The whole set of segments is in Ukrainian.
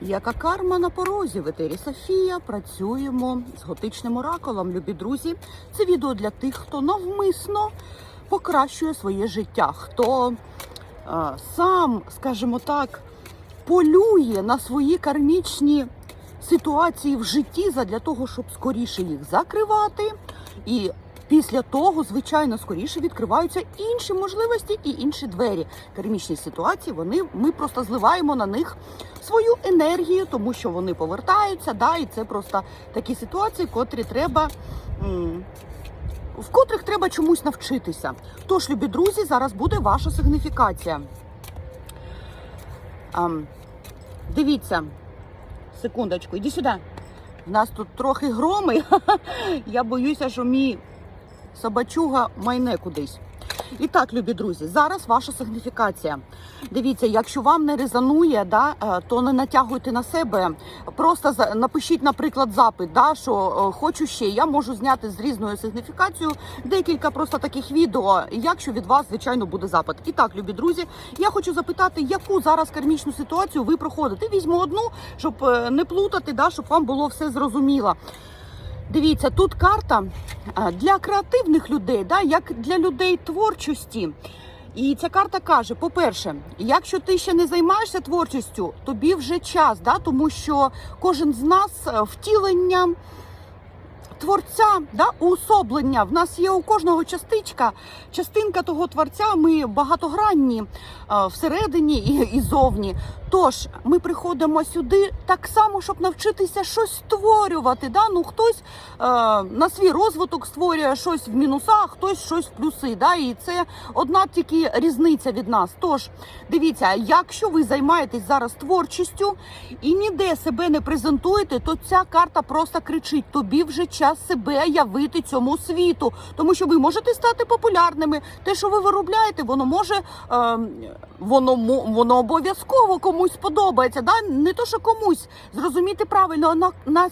Яка карма на порозі в етері Софія. Працюємо з готичним оракулом, любі друзі. Це відео для тих, хто навмисно покращує своє життя, хто е, сам, скажімо так, полює на свої кармічні ситуації в житті задля того, щоб скоріше їх закривати. І після того, звичайно, скоріше відкриваються інші можливості і інші двері. Кармічні ситуації вони ми просто зливаємо на них свою енергію, тому що вони повертаються. Да, і це просто такі ситуації, котрі треба. В котрих треба чомусь навчитися. Тож, любі друзі, зараз буде ваша сигніфікація. Ам, дивіться, секундочку, іди сюди. У нас тут трохи громи. Я боюся, що мій собачуга майне кудись. І так, любі друзі, зараз ваша сигніфікація. Дивіться, якщо вам не резонує, да, е, то не натягуйте на себе. Просто напишіть, наприклад, запит, да, що е, хочу ще. Я можу зняти з різною сигніфікацією декілька просто таких відео, якщо від вас, звичайно, буде запит. І так, любі друзі, я хочу запитати, яку зараз кармічну ситуацію ви проходите. Візьму одну, щоб е, не плутати, да, щоб вам було все зрозуміло. Дивіться, тут карта для креативних людей, да, як для людей творчості. І ця карта каже: по-перше, якщо ти ще не займаєшся творчістю, тобі вже час, да, тому що кожен з нас е, втілення творця, да, уособлення. В нас є у кожного частичка, частинка того творця. Ми багатогранні е, всередині і, і зовні. Тож ми приходимо сюди так само, щоб навчитися щось створювати. Да? Ну хтось е, на свій розвиток створює щось в мінусах, хтось щось в плюси. Да? І це одна тільки різниця від нас. Тож дивіться, якщо ви займаєтесь зараз творчістю і ніде себе не презентуєте, то ця карта просто кричить: тобі вже час себе явити цьому світу, тому що ви можете стати популярними. Те, що ви виробляєте, воно може е, воно воно обов'язково комусь подобається. Да? Не то, що комусь зрозуміти правильно, на, на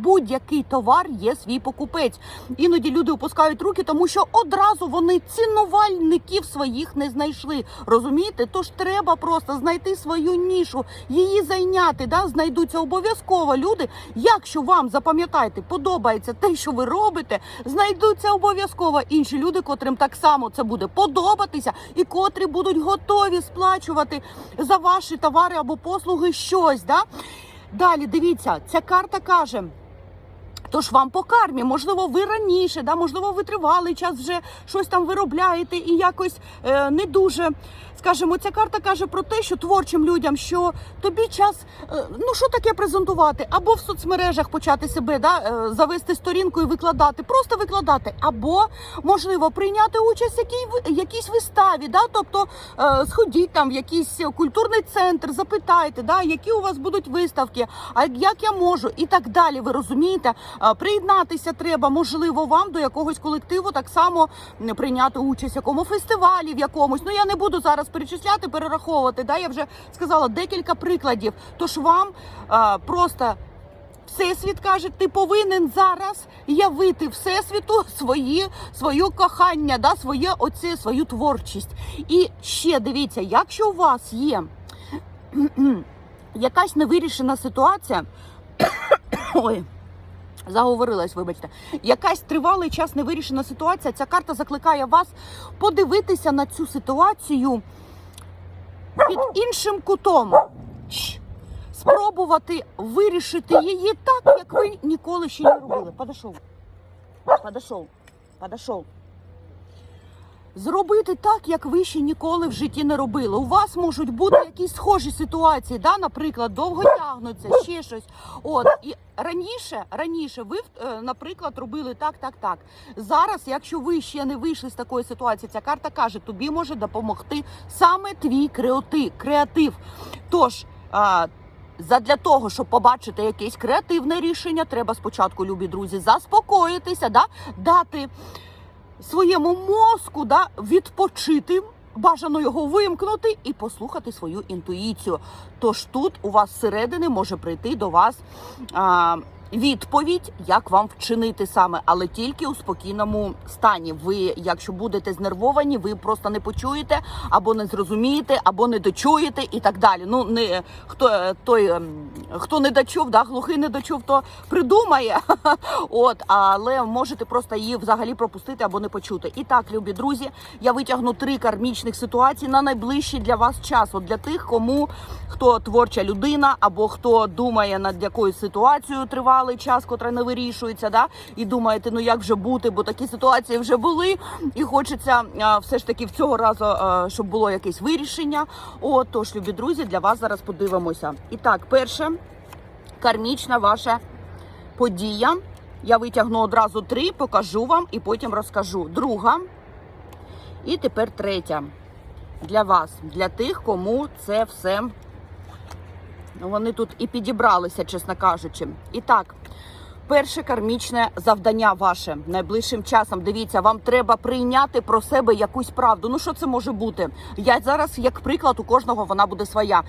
будь-який товар є свій покупець. Іноді люди опускають руки, тому що одразу вони цінувальників своїх не знайшли. Розумієте? Тож треба просто знайти свою нішу, її зайняти. Да? Знайдуться обов'язково люди. Якщо вам запам'ятайте, подобається те, що ви робите, знайдуться обов'язково інші люди, котрим так само це буде подобатися, і котрі будуть готові сплачувати за ваші товари або послуги щось. Да? Далі дивіться, ця карта каже. Тож вам по кармі, можливо, ви раніше, да, можливо, ви тривалий час вже щось там виробляєте і якось е, не дуже. Скажімо, ця карта каже про те, що творчим людям, що тобі час, е, ну що таке презентувати, або в соцмережах почати себе да, е, завести сторінку і викладати, просто викладати, або можливо прийняти участь в якій, якійсь виставі, да, тобто е, сходіть там в якийсь культурний центр, запитайте, да, які у вас будуть виставки, а як я можу, і так далі. Ви розумієте? Приєднатися треба, можливо, вам до якогось колективу так само прийняти участь в якому фестивалі, в якомусь. Ну я не буду зараз перечисляти, перераховувати. Да, я вже сказала декілька прикладів. Тож вам е, просто. Всесвіт каже, ти повинен зараз явити всесвіту свої, свою кохання, да, своє оце, свою творчість. І ще дивіться, якщо у вас є якась невирішена ситуація, ой. Заговорилась, вибачте, якась тривалий час невирішена ситуація. Ця карта закликає вас подивитися на цю ситуацію під іншим кутом. Спробувати вирішити її так, як ви ніколи ще не робили. Подошов. Подошов. Подошов. Зробити так, як ви ще ніколи в житті не робили. У вас можуть бути якісь схожі ситуації, да? наприклад, довго тягнуться, ще щось. От і раніше, раніше ви, е, наприклад, робили так, так, так. Зараз, якщо ви ще не вийшли з такої ситуації, ця карта каже, тобі може допомогти саме твій креати- креатив. Тож. Задля того, щоб побачити якесь креативне рішення, треба спочатку, любі друзі, заспокоїтися, да? дати своєму мозку да, відпочити, бажано його вимкнути і послухати свою інтуїцію. Тож тут у вас зсередини може прийти до вас а, відповідь, як вам вчинити саме, але тільки у спокійному стані. Ви, якщо будете знервовані, ви просто не почуєте або не зрозумієте, або не дочуєте і так далі. Ну не хто е, той, ем, хто не дочув, да, глухий не дочув, то придумає. От, але можете просто її взагалі пропустити або не почути. І так, любі друзі, я витягну три кармічних ситуації на найближчий для вас час. От для тих, кому хто творча людина, або хто думає над якоюсь ситуацією тривалий час, котра не вирішується, да, і думаєте, ну як же бути, бо такі ситуації вже були, і хочеться а, все ж таки в цього разу, а, щоб було якесь вирішення. От, тож, любі друзі, для вас зараз подивимося. І так, перше, кармічна ваша подія. Я витягну одразу три, покажу вам і потім розкажу. Друга. І тепер третя. Для вас, для тих, кому це все. Вони тут і підібралися, чесно кажучи. І так, перше кармічне завдання ваше найближчим часом. Дивіться, вам треба прийняти про себе якусь правду. Ну що це може бути? Я зараз, як приклад, у кожного вона буде своя.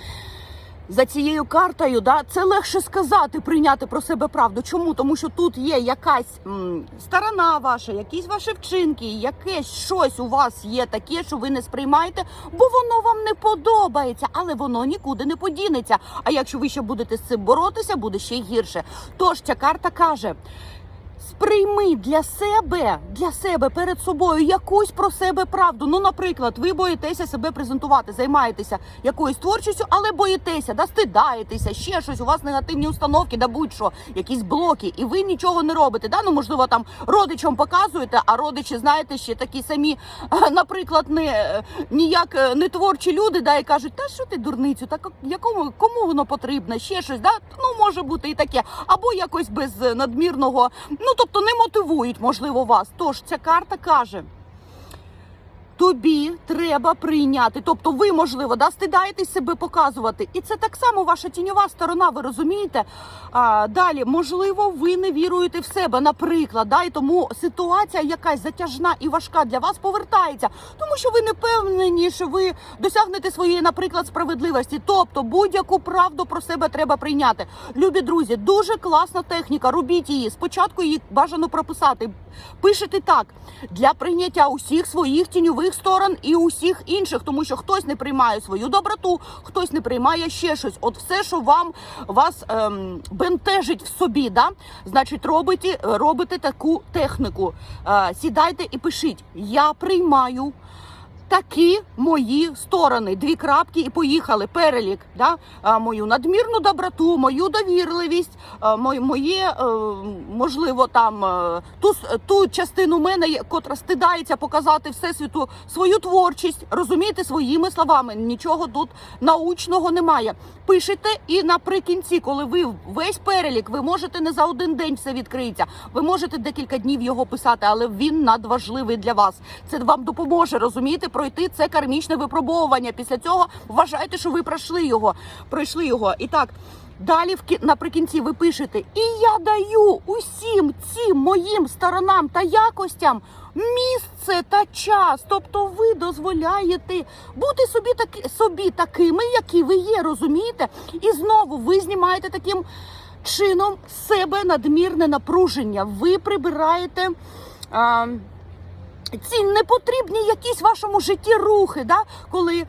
За цією картою, да, це легше сказати, прийняти про себе правду. Чому? Тому що тут є якась м, сторона ваша, якісь ваші вчинки, якесь щось у вас є таке, що ви не сприймаєте, бо воно вам не подобається, але воно нікуди не подінеться. А якщо ви ще будете з цим боротися, буде ще гірше. Тож ця карта каже. Сприйми для себе, для себе перед собою якусь про себе правду. Ну, наприклад, ви боїтеся себе презентувати, займаєтеся якоюсь творчістю, але боїтеся, да стидаєтеся, ще щось. У вас негативні установки, да будь-що, якісь блоки, і ви нічого не робите. Да? Ну, можливо, там родичам показуєте, а родичі, знаєте, ще такі самі, е, наприклад, не е, ніяк е, не творчі люди, да, і кажуть, та що ти дурницю, так якому кому воно потрібно? Ще щось, да? Ну може бути і таке, або якось без надмірного. Ну тобто не мотивують, можливо, вас. Тож ця карта каже. Тобі треба прийняти, тобто ви, можливо, да, стидаєтесь себе показувати, і це так само ваша тіньова сторона. Ви розумієте? А, далі, можливо, ви не віруєте в себе, наприклад, да, і тому ситуація якась затяжна і важка для вас повертається, тому що ви не певнені, що ви досягнете своєї, наприклад, справедливості. Тобто будь-яку правду про себе треба прийняти. Любі друзі, дуже класна техніка. Робіть її. Спочатку її бажано прописати. Пишете так для прийняття усіх своїх тіньових сторон і усіх інших, тому що хтось не приймає свою доброту, хтось не приймає ще щось. От все, що вам вас ем, бентежить в собі, да? значить, робите, робите таку техніку. Е, сідайте і пишіть: Я приймаю. Такі мої сторони, дві крапки і поїхали. Перелік, да? мою надмірну доброту, мою довірливість, моє, е, можливо, там е, ту, ту частину мене, котра стидається показати всесвіту свою творчість, розумієте, своїми словами. Нічого тут научного немає. Пишете, і наприкінці, коли ви весь перелік, ви можете не за один день все відкриється. Ви можете декілька днів його писати, але він надважливий для вас. Це вам допоможе розумієте, пройти це кармічне випробовування. Після цього вважайте, що ви пройшли його. Пройшли його. І так. Далі наприкінці ви пишете, і я даю усім цим моїм сторонам та якостям місце та час. Тобто ви дозволяєте бути собі таки собі такими, які ви є, розумієте? І знову ви знімаєте таким чином себе надмірне напруження. Ви прибираєте. А, ці непотрібні якісь вашому житті рухи, да? коли е,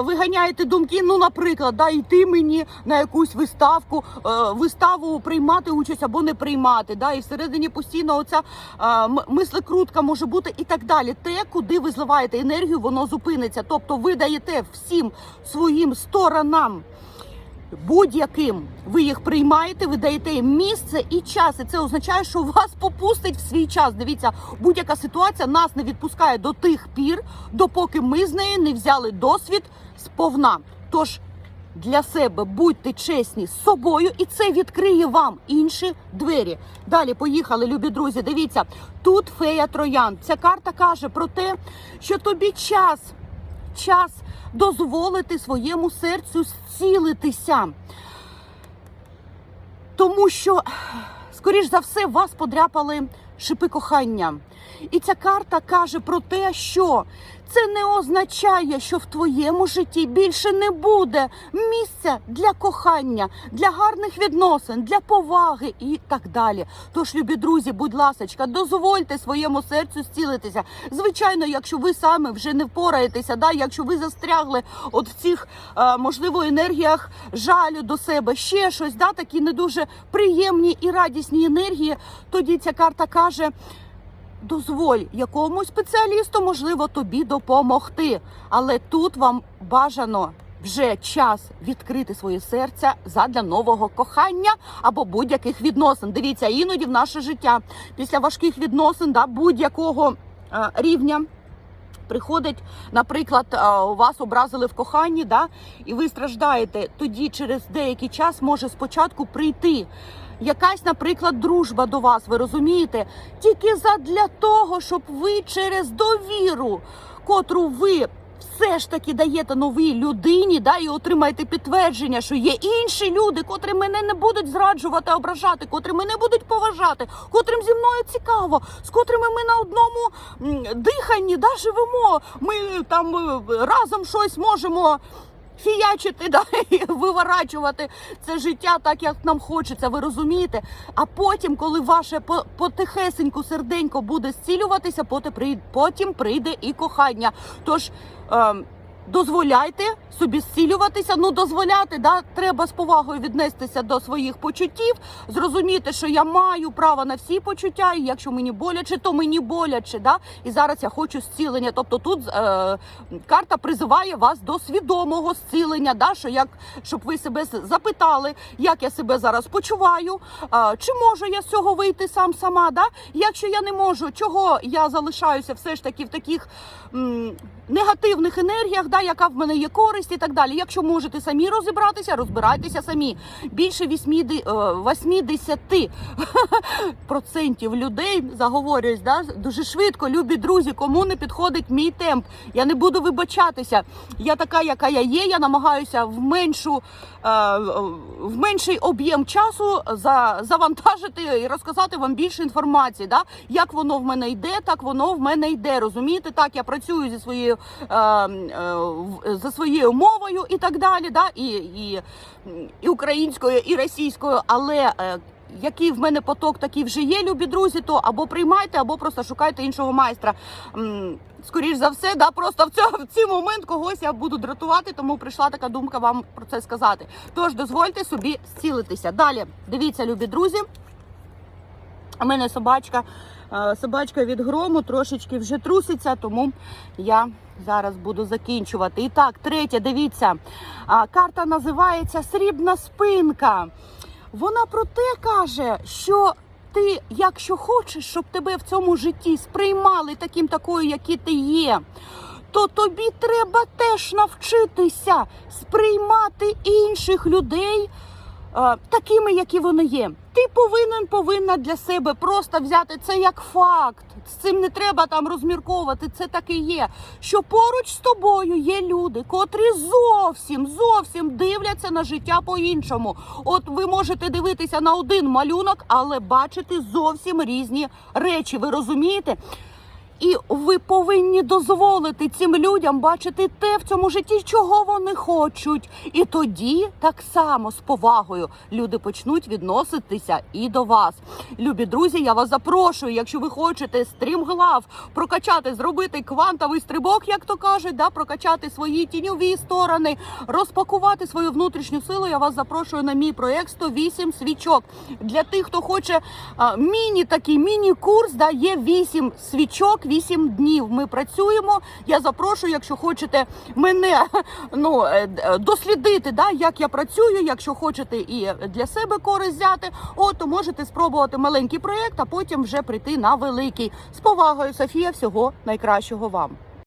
ви ганяєте думки, ну, наприклад, да, йти мені на якусь виставку, е, виставу приймати участь або не приймати. Да? І всередині постійно оця е, мислекрутка може бути і так далі. Те, куди ви зливаєте енергію, воно зупиниться. Тобто ви даєте всім своїм сторонам будь-яким ви їх приймаєте, ви даєте їм місце і час. І це означає, що вас попустить в свій час. Дивіться, будь-яка ситуація нас не відпускає до тих пір, допоки ми з неї не взяли досвід сповна. Тож для себе будьте чесні з собою, і це відкриє вам інші двері. Далі поїхали, любі друзі. Дивіться, тут фея троян. Ця карта каже про те, що тобі час час дозволити своєму серцю зцілитися. Тому що, скоріш за все, вас подряпали шипи кохання. І ця карта каже про те, що це не означає, що в твоєму житті більше не буде місця для кохання, для гарних відносин, для поваги і так далі. Тож, любі друзі, будь ласочка, дозвольте своєму серцю зцілитися. Звичайно, якщо ви саме вже не впораєтеся, да, якщо ви застрягли от в цих е, можливо енергіях жалю до себе, ще щось, да, такі не дуже приємні і радісні енергії, тоді ця карта каже. Дозволь якомусь спеціалісту, можливо, тобі допомогти. Але тут вам бажано вже час відкрити своє серце задля нового кохання або будь-яких відносин. Дивіться, іноді в наше життя після важких відносин да, будь-якого рівня. Приходить, наприклад, вас образили в коханні, да, і ви страждаєте. Тоді через деякий час може спочатку прийти якась, наприклад, дружба до вас. Ви розумієте? Тільки задля того, щоб ви через довіру, котру ви все ж таки даєте новій людині, да, і отримаєте підтвердження, що є інші люди, котрі мене не будуть зраджувати, ображати, котрі мене будуть поважати, котрим зі мною цікаво, з котрими ми на одному диханні да, живемо. Ми там е, разом щось можемо. Фіячити, да, і виворачувати це життя так, як нам хочеться, ви розумієте? А потім, коли ваше по- потихесеньку серденько буде зцілюватися, потім прийде, і кохання. Тож ем, дозволяйте собі зцілюватися. Ну, дозволяти, да, треба з повагою віднестися до своїх почуттів, зрозуміти, що я маю право на всі почуття, і якщо мені боляче, то мені боляче. Да? І зараз я хочу зцілення. Тобто тут е, карта призиває вас до свідомого зцілення, да? що як, щоб ви себе запитали, як я себе зараз почуваю, е, чи можу я з цього вийти сам сама. Да? Якщо я не можу, чого я залишаюся все ж таки в таких м, негативних енергіях, да, яка в мене є користь і так далі. Якщо можете самі розібратися, розбирайтеся самі. Більше 80, е, 80 процентів людей заговорююсь, да, дуже швидко, любі друзі, кому не підходить мій темп. Я не буду вибачатися. Я така, яка я є. Я намагаюся в меншу е, в менший об'єм часу за, завантажити і розказати вам більше інформації. Да? Як воно в мене йде, так воно в мене йде. Розумієте, так я працюю зі своєю за своєю мовою і так далі. Да? І, і, і українською, і російською, але. е, який в мене поток такий вже є, любі друзі, то або приймайте, або просто шукайте іншого майстра. Скоріш за все, да, просто в цьому в цей момент когось я буду дратувати, тому прийшла така думка вам про це сказати. Тож дозвольте собі зцілитися. Далі дивіться, любі друзі. У мене собачка, е, собачка від грому трошечки вже труситься, тому я зараз буду закінчувати. І так, третє, дивіться, карта називається Срібна спинка. Вона про те каже, що ти, якщо хочеш, щоб тебе в цьому житті сприймали таким такою, який ти є, то тобі треба теж навчитися сприймати інших людей такими, які вони є. Ти повинен повинна для себе просто взяти це як факт. З цим не треба там розмірковувати. Це так і є. Що поруч з тобою є люди, котрі зовсім зовсім дивляться на життя по-іншому. От ви можете дивитися на один малюнок, але бачити зовсім різні речі. Ви розумієте? І ви повинні дозволити цим людям бачити те в цьому житті, чого вони хочуть. І тоді так само з повагою люди почнуть відноситися і до вас. Любі друзі, я вас запрошую, якщо ви хочете стрімглав прокачати, зробити квантовий стрибок, як то кажуть, да, прокачати свої тіньові сторони, розпакувати свою внутрішню силу. Я вас запрошую на мій проект 108 свічок. Для тих, хто хоче міні такий міні-курс, да, є 8 свічок, 8 днів. Ми працюємо. Я запрошую, якщо хочете мене ну, е, дослідити, да, як я працюю. Якщо хочете і для себе користь взяти, от, то можете спробувати маленький проєкт, а потім вже прийти на великий. З повагою, Софія, всього найкращого вам.